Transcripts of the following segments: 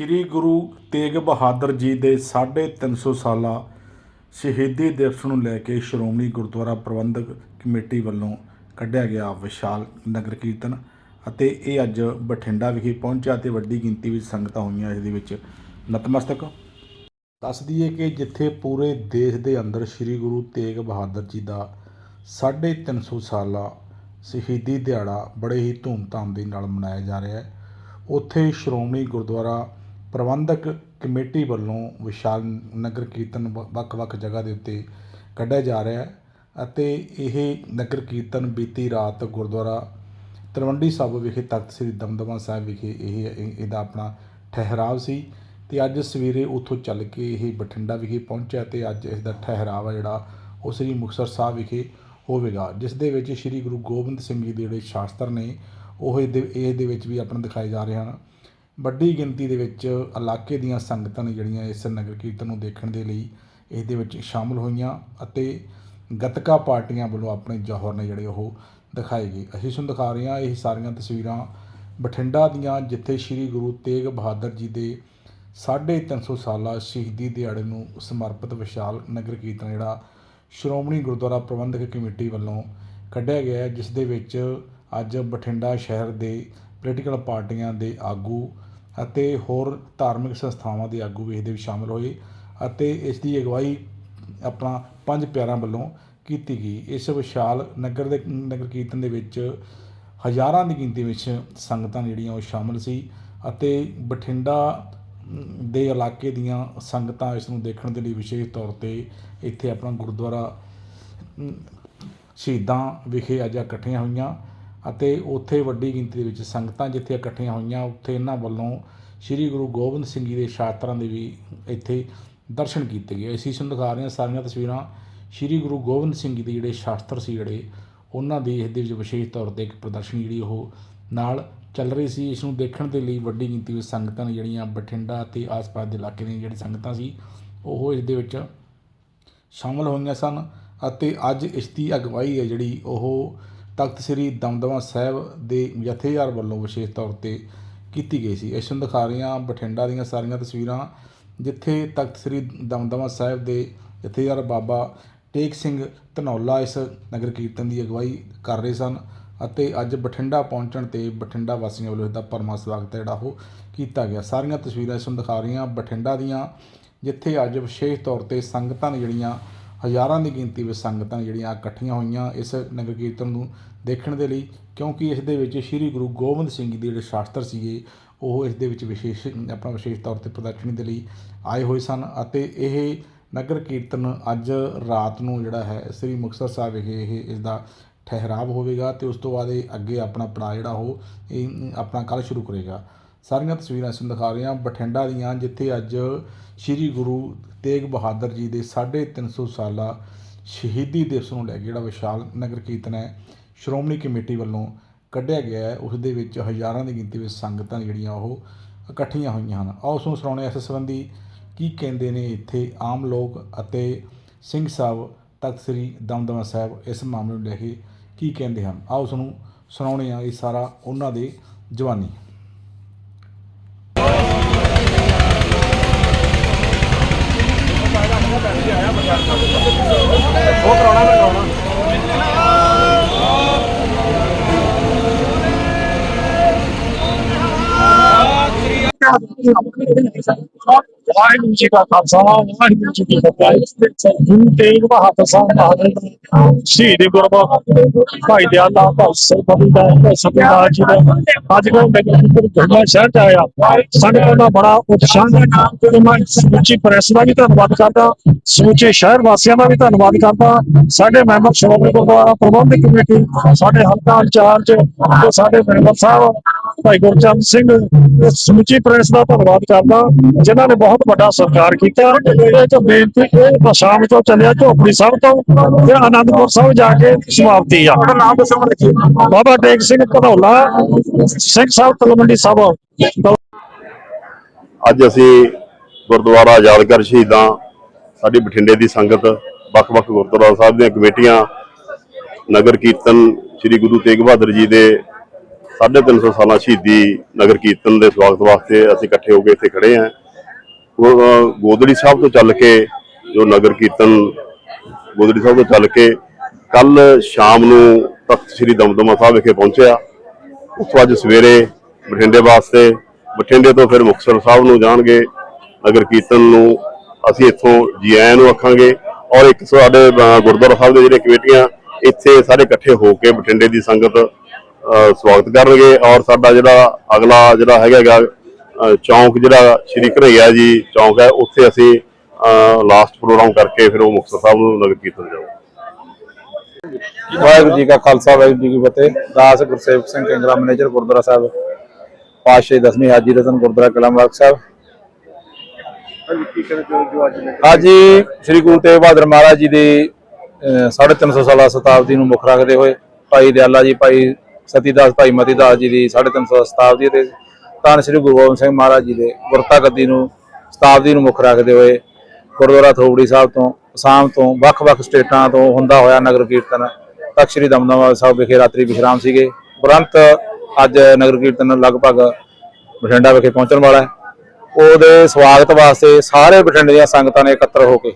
ਸ੍ਰੀ ਗੁਰੂ ਤੇਗ ਬਹਾਦਰ ਜੀ ਦੇ 350 ਸਾਲਾ ਸ਼ਹੀਦੀ ਦਿਵਸ ਨੂੰ ਲੈ ਕੇ ਸ਼੍ਰੋਮਣੀ ਗੁਰਦੁਆਰਾ ਪ੍ਰਬੰਧਕ ਕਮੇਟੀ ਵੱਲੋਂ ਕੱਢਿਆ ਗਿਆ ਵਿਸ਼ਾਲ ਨਗਰ ਕੀਰਤਨ ਅਤੇ ਇਹ ਅੱਜ ਬਠਿੰਡਾ ਵਿਖੇ ਪਹੁੰਚਿਆ ਤੇ ਵੱਡੀ ਗਿਣਤੀ ਵਿੱਚ ਸੰਗਤਾਂ ਹੋਈਆਂ। ਇਸ ਦੇ ਵਿੱਚ ਨਤਮਸਤਕ। ਦੱਸ ਦਈਏ ਕਿ ਜਿੱਥੇ ਪੂਰੇ ਦੇਸ਼ ਦੇ ਅੰਦਰ ਸ੍ਰੀ ਗੁਰੂ ਤੇਗ ਬਹਾਦਰ ਜੀ ਦਾ 350 ਸਾਲਾ ਸ਼ਹੀਦੀ ਦਿਹਾੜਾ ਬੜੇ ਹੀ ਧੂਮਧਾਮ ਦੇ ਨਾਲ ਮਨਾਇਆ ਜਾ ਰਿਹਾ ਹੈ। ਉੱਥੇ ਸ਼੍ਰੋਮਣੀ ਗੁਰਦੁਆਰਾ ਪ੍ਰਬੰਧਕ ਕਮੇਟੀ ਵੱਲੋਂ ਵਿਸ਼ਾਲ ਨਗਰ ਕੀਰਤਨ ਵ- ਵੱਖ-ਵੱਖ ਜਗ੍ਹਾ ਦੇ ਉੱਤੇ ਕੱਢਿਆ ਜਾ ਰਿਹਾ ਹੈ ਅਤੇ ਇਹ ਨਗਰ ਕੀਰਤਨ ਬੀਤੀ ਰਾਤ ਗੁਰਦੁਆਰਾ ਤਲਵੰਡੀ ਸਾਹਿਬ ਵਿਖੇ ਤਖਤ ਸ੍ਰੀ ਦਮਦਮਾ ਸਾਹਿਬ ਵਿਖੇ ਇਹ, ਇਹ- ਇਹਦਾ ਆਪਣਾ ਠਹਿਰਾਵ ਸੀ ਤੇ ਅੱਜ ਸਵੇਰੇ ਉੱਥੋਂ ਚੱਲ ਕੇ ਇਹ ਬਠਿੰਡਾ ਵਿਖੇ ਪਹੁੰਚਿਆ ਤੇ ਅੱਜ ਇਸ ਦਾ ਠਹਿਰਾਵ ਆ ਜਿਹੜਾ ਉਹ ਸ੍ਰੀ ਮੁਕਤਸਰ ਸਾਹਿਬ ਵਿਖੇ ਹੋਵੇਗਾ, ਜਿਸ ਦੇ ਵਿੱਚ ਸ੍ਰੀ ਗੁਰੂ ਗੋਬਿੰਦ ਸਿੰਘ ਜੀ ਦੇ ਜਿਹੜੇ ਸ਼ਾਸਤਰ ਨੇ ਉਹ ਇਹਦੇ ਇਹਦੇ ਵਿੱਚ ਵੀ ਆਪਣਾ ਦਿਖਾਏ ਜਾ ਰਹੇ ਹਨ। ਵੱਡੀ ਗਿਣਤੀ ਦੇ ਵਿੱਚ ਇਲਾਕੇ ਦੀਆਂ ਸੰਗਤਾਂ ਨੇ ਜਿਹੜੀਆਂ ਇਸ ਨਗਰ ਕੀਰਤਨ ਨੂੰ ਦੇਖਣ ਦੇ ਲਈ ਇਸ ਦੇ ਵਿੱਚ ਸ਼ਾਮਲ ਹੋਈਆਂ ਅਤੇ ਗਤਕਾ ਪਾਰਟੀਆਂ ਵੱਲੋਂ ਆਪਣੇ ਜੌਹਰ ਨੇ ਜਿਹੜੇ ਉਹ ਦਿਖਾਏ ਗਏ। ਅਸੀਂ ਤੁਹਾਨੂੰ ਦਿਖਾ ਰਹੇ ਹਾਂ, ਇਹ ਸਾਰੀਆਂ ਤਸਵੀਰਾਂ ਬਠਿੰਡਾ ਦੀਆਂ, ਜਿੱਥੇ ਸ੍ਰੀ ਗੁਰੂ ਤੇਗ ਬਹਾਦਰ ਜੀ ਦੇ 350 ਸਾਲਾ ਸ਼ਹੀਦੀ ਦਿਹਾੜੇ ਨੂੰ ਸਮਰਪਿਤ ਵਿਸ਼ਾਲ ਨਗਰ ਕੀਰਤਨ ਜਿਹੜਾ ਸ਼੍ਰੋਮਣੀ ਗੁਰਦੁਆਰਾ ਪ੍ਰਬੰਧਕ ਕਮੇਟੀ ਵੱਲੋਂ ਕੱਢਿਆ ਗਿਆ ਜਿਸ ਦੇ ਵਿੱਚ ਅੱਜ ਬਠਿੰਡਾ ਸ਼ਹਿਰ ਦੇ ਪੋਲੀਟੀਕਲ ਪਾਰਟੀਆਂ ਦੇ ਆਗੂ ਅਤੇ ਹੋਰ ਧਾਰਮਿਕ ਸੰਸਥਾਵਾਂ ਦੇ ਆਗੂ ਵੀ ਇਹਦੇ ਵਿੱਚ ਸ਼ਾਮਲ ਹੋਏ ਅਤੇ ਇਸ ਦੀ ਅਗਵਾਈ ਆਪਣਾ ਪੰਜ ਪਿਆਰਾਂ ਵੱਲੋਂ ਕੀਤੀ ਗਈ। ਇਸ ਵਿਸ਼ਾਲ ਨਗਰ ਦੇ, ਨਗਰ ਕੀਰਤਨ ਦੇ ਵਿੱਚ ਹਜ਼ਾਰਾਂ ਦੀ ਗਿਣਤੀ ਵਿੱਚ ਸੰਗਤਾਂ ਜਿਹੜੀਆਂ ਉਹ ਸ਼ਾਮਲ ਸੀ ਅਤੇ ਬਠਿੰਡਾ ਦੇ ਇਲਾਕੇ ਦੀਆਂ ਸੰਗਤਾਂ ਇਸ ਨੂੰ ਦੇਖਣ ਦੇ ਲਈ ਵਿਸ਼ੇਸ਼ ਤੌਰ ਤੇ ਇੱਥੇ ਆਪਣਾ ਗੁਰਦੁਆਰਾ ਸ਼ਹੀਦਾਂ ਵਿਖੇ ਅੱਜ ਇਕੱਠੀਆਂ ਹੋਈਆਂ। ਅਤੇ ਉੱਥੇ ਵੱਡੀ ਗਿਣਤੀ ਦੇ ਵਿੱਚ ਸੰਗਤਾਂ ਜਿੱਥੇ ਇਕੱਠੀਆਂ ਹੋਈਆਂ, ਉੱਥੇ ਇਹਨਾਂ ਵੱਲੋਂ ਸ੍ਰੀ ਗੁਰੂ ਗੋਬਿੰਦ ਸਿੰਘ ਜੀ ਦੇ ਸ਼ਾਸਤਰਾਂ ਦੇ ਵੀ ਇੱਥੇ ਦਰਸ਼ਨ ਕੀਤੇ ਗਏ। ਅਸੀਂ ਤੁਹਾਨੂੰ ਦਿਖਾ ਰਹੇ ਹਾਂ ਸਾਰੀਆਂ ਤਸਵੀਰਾਂ। ਸ੍ਰੀ ਗੁਰੂ ਗੋਬਿੰਦ ਸਿੰਘ ਜੀ ਦੇ ਜਿਹੜੇ ਸ਼ਾਸਤਰ ਸੀ ਜਿਹੜੇ, ਉਹਨਾਂ ਦੀ ਇਸ ਦੇ ਵਿੱਚ ਵਿਸ਼ੇਸ਼ ਤੌਰ ਤੇ ਇੱਕ ਪ੍ਰਦਰਸ਼ਨੀ ਜਿਹੜੀ ਉਹ ਨਾਲ ਚੱਲ ਰਹੀ ਸੀ। ਇਸ ਨੂੰ ਦੇਖਣ ਦੇ ਲਈ ਵੱਡੀ ਗਿਣਤੀ ਵਿੱਚ ਸੰਗਤਾਂ ਨੇ ਜਿਹੜੀਆਂ ਬਠਿੰਡਾ ਅਤੇ ਆਸ-ਪਾਸ ਦੇ ਇਲਾਕੇ ਦੀਆਂ ਜਿਹੜੀਆਂ ਸੰਗਤਾਂ ਸੀ, ਉਹ ਇਸ ਦੇ ਵਿੱਚ ਸ਼ਾਮਲ ਹੋਈਆਂ ਸਨ ਅਤੇ ਅੱਜ ਇਸ ਦੀ ਅਗਵਾਈ ਹੈ ਜਿਹੜੀ ਉਹ ਤਖਤ ਸ੍ਰੀ ਦਮਦਮਾ ਸਾਹਿਬ ਦੇ ਜਥੇਦਾਰ ਵੱਲੋਂ ਵਿਸ਼ੇਸ਼ ਤੌਰ ਤੇ ਕੀਤੀ ਗਈ ਸੀ। ਇਸ ਨੂੰ ਦਿਖਾ ਰਹੀਆਂ ਬਠਿੰਡਾ ਦੀਆਂ ਸਾਰੀਆਂ ਤਸਵੀਰਾਂ, ਜਿੱਥੇ ਤਖਤ ਸ੍ਰੀ ਦਮਦਮਾ ਸਾਹਿਬ ਦੇ ਜਥੇਦਾਰ ਬਾਬਾ ਟੇਕ ਸਿੰਘ ਧਨੌਲਾ ਇਸ ਨਗਰ ਕੀਰਤਨ ਦੀ ਅਗਵਾਈ ਕਰ ਰਹੇ ਸਨ ਅਤੇ ਅੱਜ ਬਠਿੰਡਾ ਪਹੁੰਚਣ ਤੇ ਬਠਿੰਡਾ ਵਾਸੀਆਂ ਵੱਲੋਂ ਇਹਦਾ ਪਰਮਾ ਸਵਾਗਤ ਹੈ, ਜਿਹੜਾ ਉਹ ਕੀਤਾ ਗਿਆ। ਸਾਰੀਆਂ ਤਸਵੀਰਾਂ ਇਸ ਨੂੰ ਦਿਖਾ ਰਹੀਆਂ ਬਠਿੰਡਾ ਦੀਆਂ, ਜਿੱਥੇ ਅੱਜ ਵਿਸ਼ੇਸ਼ ਤੌਰ ਤੇ ਸੰਗਤਾਂ ਨੇ ਜਿਹੜੀਆਂ ਹਜ਼ਾਰਾਂ ਦੀ ਗਿਣਤੀ ਵਿੱਚ ਸੰਗਤਾਂ ਜਿਹੜੀਆਂ ਇਕੱਠੀਆਂ ਹੋਈਆਂ ਇਸ ਨਗਰ ਕੀਰਤਨ ਨੂੰ ਦੇਖਣ ਦੇ ਲਈ, ਕਿਉਂਕਿ ਇਸ ਦੇ ਵਿੱਚ ਸ੍ਰੀ ਗੁਰੂ ਗੋਬਿੰਦ ਸਿੰਘ ਜੀ ਦੇ ਜਿਹੜੇ ਸ਼ਾਸਤਰ ਸੀਗੇ, ਉਹ ਇਸ ਦੇ ਵਿੱਚ ਵਿਸ਼ੇਸ਼, ਆਪਣਾ ਵਿਸ਼ੇਸ਼ ਤੌਰ ਤੇ ਪ੍ਰਦਰਸ਼ਨੀ ਦੇ ਲਈ ਆਏ ਹੋਏ ਸਨ ਅਤੇ ਇਹ ਨਗਰ ਕੀਰਤਨ ਅੱਜ ਰਾਤ ਨੂੰ ਜਿਹੜਾ ਹੈ, ਸ੍ਰੀ ਮੁਕਤਸਰ ਸਾਹਿਬ ਵਿਖੇ ਇਹ, ਇਸ ਦਾ ਠਹਿਰਾਵ ਹੋਵੇਗਾ ਤੇ ਉਸ ਤੋਂ ਬਾਅਦ ਇਹ ਅੱਗੇ ਆਪਣਾ ਪੜਾਅ ਜਿਹੜਾ ਉਹ, ਇਹ, ਆਪਣਾ ਕੱਲ੍ਹ ਸ਼ੁਰੂ ਕਰੇਗਾ। ਸਾਰੀਆਂ ਤਸਵੀਰਾਂ ਇਸ ਨੂੰ ਦਿਖਾ ਰਹੇ ਹਾਂ ਬਠਿੰਡਾ ਦੀਆਂ, ਜਿੱਥੇ ਅੱਜ ਸ੍ਰੀ ਗੁਰੂ ਤੇਗ ਬਹਾਦਰ ਜੀ ਦੇ 350 ਸਾਲਾ ਸ਼ਹੀਦੀ ਦਿਵਸ ਨੂੰ ਲੈ ਕੇ ਜਿਹੜਾ ਵਿਸ਼ਾਲ ਨਗਰ ਕੀਰਤਨ ਹੈ, ਸ਼੍ਰੋਮਣੀ ਕਮੇਟੀ ਵੱਲੋਂ ਕੱਢਿਆ ਗਿਆ ਹੈ। ਉਸ ਦੇ ਵਿੱਚ ਹਜ਼ਾਰਾਂ ਦੀ ਗਿਣਤੀ ਵਿੱਚ ਸੰਗਤਾਂ ਜਿਹੜੀਆਂ ਉਹ ਇਕੱਠੀਆਂ ਹੋਈਆਂ ਹਨ। ਆਓ ਉਸ ਸੁਣਾਉਣੇ ਇਸ ਸੰਬੰਧੀ ਕੀ ਕਹਿੰਦੇ ਨੇ ਇੱਥੇ ਆਮ ਲੋਕ ਅਤੇ ਸਿੰਘ ਸਾਹਿਬ, ਤਖਤ ਸ੍ਰੀ ਦਮਦਮਾ ਸਾਹਿਬ ਇਸ ਮਾਮਲੇ ਨੂੰ ਲੈ ਕੇ ਕੀ ਕਹਿੰਦੇ ਹਨ। ਆਓ ਉਸ ਨੂੰ ਸੁਣਾਉਣੇ ਆ ਇਹ ਸਾਰਾ ਉਹਨਾਂ ਦੇ ਜਵਾਨੀ। ਉਹ ਕਰਾਉਣਾ ਮੈਂ ਕਰਾਉਣਾ। ਵਾਹਿਗੁਰੂ ਜੀ ਕਾ ਖਾਲਸਾ ਵਾਹਿਗੁਰੂ ਜੀ ਕੀ ਫਤਿਹ ਗੁਰੂ ਤੇਗ ਬਹਾਦਰ ਸਾਹਿਬ ਮਹਾਰਾਜ ਸ਼ਹੀਦ ਗੁਰਬਾਣੀ ਭਾਈ ਦਿਆਲ ਦਾ ਭਗਤ ਸਿੰਘ ਦਾ ਸਤਿਕਾਰ ਜੀ ਦਾ ਅੱਜ ਕੱਲ੍ਹ ਮੈਨੂੰ ਗੁਰਦੁਆਰਾ ਸ਼ਹਿਰ ਚ ਆਇਆ ਸੰਗਤਾਂ ਦਾ ਬੜਾ ਉਤਸ਼ਾਹ ਹੈ ਤੇ ਮੈਂ ਸਮੁੱਚੀ ਪ੍ਰੈਸ ਦਾ ਵੀ ਧੰਨਵਾਦ ਕਰਦਾ ਸਮੁੱਚੇ ਸ਼ਹਿਰ ਵਾਸੀਆਂ ਦਾ ਵੀ ਧੰਨਵਾਦ ਕਰਦਾ ਸਾਡੇ ਮੈਂਬਰ ਸ਼੍ਰੋਮਣੀ ਗੁਰਦੁਆਰਾ ਪ੍ਰਬੰਧਕ ਕਮੇਟੀ ਸਾਡੇ ਹਲਕਾ ਇੰਚਾਰਜ ਤੇ ਸਾਡੇ ਮੈਂਬਰ ਸਾਹਿਬ ਭਾਈ ਗੁਰਚੰਦ ਸਿੰਘ ਤੇ ਸਮੁੱਚੀ ਪ੍ਰੈਸ ਦਾ ਧੰਨਵਾਦ ਕਰਦਾ ਜਿਨ੍ਹਾਂ ਨੇ ਬਹੁਤ ਵੱਡਾ ਸਤਿਕਾਰ ਕੀਤਾ। ਇਹ ਚ ਬੇਨਤੀ ਇਹ ਸ਼ਾਮ ਤੋਂ ਚੱਲਿਆ ਝੋਪੜੀ ਸਾਹਿਬ ਤੋਂ ਤੇ ਆਨੰਦਪੁਰ ਸਾਹਿਬ ਜਾ ਕੇ ਸਮਾਪਤੀ ਆ। ਨਾਮ ਦੱਸੋ ਬਾਬਾ ਟੇਕ ਸਿੰਘ ਘਨੌਲਾ ਸਿੰਘ ਸਾਹਿਬ ਤਲਵੰਡੀ ਸਾਹਿਬ। ਅੱਜ ਅਸੀਂ ਗੁਰਦੁਆਰਾ ਯਾਦਗਾਰ ਸ਼ਹੀਦਾਂ ਸਾਡੀ ਬਠਿੰਡੇ ਦੀ ਸੰਗਤ ਵੱਖ-ਵੱਖ ਗੁਰਦੁਆਰਾ ਸਾਹਿਬ ਦੀਆਂ ਕਮੇਟੀਆਂ ਨਗਰ ਕੀਰਤਨ ਸ੍ਰੀ ਗੁਰੂ ਤੇਗ ਬਹਾਦਰ ਜੀ ਦੇ 350 ਸਾਲਾਂ ਸ਼ਹੀਦੀ ਨਗਰ ਕੀਰਤਨ ਦੇ ਸਵਾਗਤ ਵਾਸਤੇ ਅਸੀਂ ਇਕੱਠੇ ਹੋ ਕੇ ਇੱਥੇ ਖੜੇ ਹਾਂ। ਉਹ, ਗੋਦੜੀ ਸਾਹਿਬ ਤੋਂ ਚੱਲ ਕੇ ਜੋ ਨਗਰ ਕੀਰਤਨ ਗੋਦੜੀ ਸਾਹਿਬ ਤੋਂ ਚੱਲ ਕੇ ਕੱਲ ਸ਼ਾਮ ਨੂੰ ਤਖਤ ਸ੍ਰੀ ਦਮਦਮਾ ਸਾਹਿਬ ਵਿਖੇ ਪਹੁੰਚਿਆ। ਉੱਥੋਂ ਅੱਜ ਸਵੇਰੇ ਬਠਿੰਡੇ ਵਾਸਤੇ ਬਠਿੰਡੇ ਤੋਂ ਫਿਰ ਮੁਕਤਸਰ ਸਾਹਿਬ ਨੂੰ ਜਾਣਗੇ। ਨਗਰ ਕੀਰਤਨ ਨੂੰ ਅਸੀਂ ਇੱਥੋਂ ਜੀ ਆਇਆਂ ਨੂੰ ਆਖਾਂਗੇ ਔਰ ਇੱਕ ਸਾਡੇ ਗੁਰਦੁਆਰਾ ਸਾਹਿਬ ਦੇ ਜਿਹੜੇ ਕਮੇਟੀਆਂ ਇੱਥੇ ਸਾਰੇ ਇਕੱਠੇ ਹੋ ਕੇ ਬਠਿੰਡੇ ਦੀ ਸੰਗਤ ਸਵਾਗਤ ਕਰਨਗੇ ਔਰ ਸਾਡਾ ਜਿਹੜਾ ਅਗਲਾ ਜਿਹੜਾ ਹੈਗਾ ਚੌਂਕ ਜਿਹੜਾ ਸ਼੍ਰੀ ਘਨਈਆ ਜੀ ਚੌਂਕ ਹੈ ਉੱਥੇ ਅਸੀਂ ਲਾਸਟ ਪ੍ਰੋਗਰਾਮ ਕਰਕੇ ਫਿਰ ਉਹ ਮੁਕਤਸਰ ਸਾਹਿਬ ਨੂੰ ਨਗਰ ਕੀਰਤਨ ਜਾਊਗਾ ਵਾਹਿਗੁਰੂ ਜੀ ਕਾ ਖਾਲਸਾ ਵਾਹਿਗੁਰੂ ਜੀ ਕੀ ਫਤਿਹ। ਦਾਸ ਗੁਰਸੇਵਕ ਸਿੰਘ ਕੰਗਰਾ ਮੈਨੇਜਰ ਗੁਰਦੁਆਰਾ ਸਾਹਿਬ ਪਾਤਸ਼ਾਹੀ ਦਸਵੀਂ ਹਾਜੀ ਰਤਨ ਗੁਰਦੁਆਰਾ ਕਲਾਮਬਾਗ ਸਾਹਿਬ। ਅੱਜ ਸ੍ਰੀ ਗੁਰੂ ਤੇਗ ਬਹਾਦਰ ਮਹਾਰਾਜ ਜੀ ਦੀ ਅਹ, 350 ਸਾਲਾ ਸ਼ਤਾਬਦੀ ਨੂੰ ਮੁੱਖ ਰੱਖਦੇ ਹੋਏ ਭਾਈ ਦਿਆਲਾ ਜੀ ਭਾਈ ਸਤੀਦਾਸ ਭਾਈ ਮਤੀਦਾਸ ਜੀ ਦੀ 350 ਸ਼ਤਾਬਦੀ ਤੇ ਤਾਂ ਸ੍ਰੀ ਗੁਰੂ ਗੋਬਿੰਦ ਸਿੰਘ ਮਹਾਰਾਜ ਜੀ ਦੇ ਗੁਰਤਾ ਗੱਦੀ ਨੂੰ ਸ਼ਤਾਬਦੀ ਨੂੰ ਮੁੱਖ ਰੱਖਦੇ ਹੋਏ ਗੁਰਦੁਆਰਾ ਥੋਬੜੀ ਸਾਹਿਬ ਤੋਂ, ਅਸਾਮ ਤੋਂ ਵੱਖ-ਵੱਖ ਸਟੇਟਾਂ ਤੋਂ ਹੁੰਦਾ ਹੋਇਆ ਨਗਰ ਕੀਰਤਨ ਤਖਤ ਸ੍ਰੀ ਦਮਦਮਾ ਸਾਹਿਬ ਵਿਖੇ ਰਾਤਰੀ ਵਿਸ਼ਰਾਮ ਸੀਗੇ। ਉਪਰੰਤ ਅੱਜ ਨਗਰ ਕੀਰਤਨ ਲਗਭਗ ਬਠਿੰਡਾ ਵਿਖੇ ਪਹੁੰਚਣ ਵਾਲਾ ਹੈ। ਉਹਦੇ ਸਵਾਗਤ ਵਾਸਤੇ ਸਾਰੇ ਬਠਿੰਡੇ ਦੀਆਂ ਸੰਗਤਾਂ ਨੇ ਇਕੱਤਰ ਹੋ ਕੇ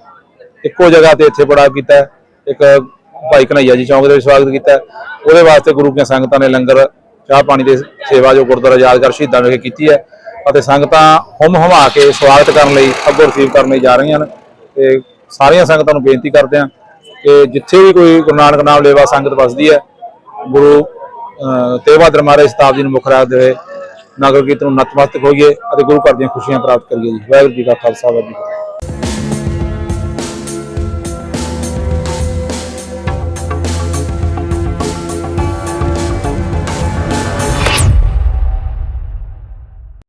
ਇੱਕੋ ਜਗ੍ਹਾ ਤੇ ਇੱਥੇ ਬੜਾ ਕੀਤਾ ਇੱਕ ਭਾਈ ਕਨਈਆ ਜੀ ਚੌਂਕ ਦੇ ਵਿੱਚ ਸਵਾਗਤ ਕੀਤਾ। ਉਹਦੇ ਵਾਸਤੇ ਗੁਰੂ ਦੀਆਂ ਸੰਗਤਾਂ ਨੇ ਲੰਗਰ ਚਾਹ ਪਾਣੀ ਦੀ ਸੇਵਾ ਜੋ ਗੁਰਦੁਆਰਾ ਯਾਦਗਾਰ ਸ਼ਹੀਦਾਂ ਵਿਖੇ ਕੀਤੀ ਹੈ ਅਤੇ ਸੰਗਤਾਂ ਹੁਮ ਹਮਾ ਕੇ ਸਵਾਗਤ ਕਰਨ ਲਈ ਅੱਗੋਂ ਰਿਸੀਵ ਕਰਨ ਲਈ ਜਾ ਰਹੀਆਂ ਹਨ ਤੇ ਸਾਰੀਆਂ ਸੰਗਤਾਂ ਨੂੰ ਬੇਨਤੀ ਕਰਦੇ ਹਾਂ ਕਿ ਜਿੱਥੇ ਵੀ ਕੋਈ ਗੁਰੂ ਨਾਨਕ ਨਾਮ ਲੇਵਾ ਸੰਗਤ ਵਸਦੀ ਹੈ ਗੁਰੂ ਅਹ, ਤੇਗ ਬਹਾਦਰ ਮਹਾਰਾਜ ਸ਼ਤਾਬਦੀ ਨੂੰ ਮੁੱਖ ਰੱਖਦੇ ਹੋਏ ਨਗਰ ਕੀਰਤਨ ਨੂੰ ਨਤਮਸਤਕ ਹੋਈਏ ਅਤੇ ਗੁਰੂ ਘਰ ਦੀਆਂ ਖੁਸ਼ੀਆਂ ਪ੍ਰਾਪਤ ਕਰੀਏ ਜੀ। ਵਾਹਿਗੁਰੂ ਜੀ ਕਾ ਖਾਲਸਾ ਵਾਹਿਗੁਰੂ ਜੀ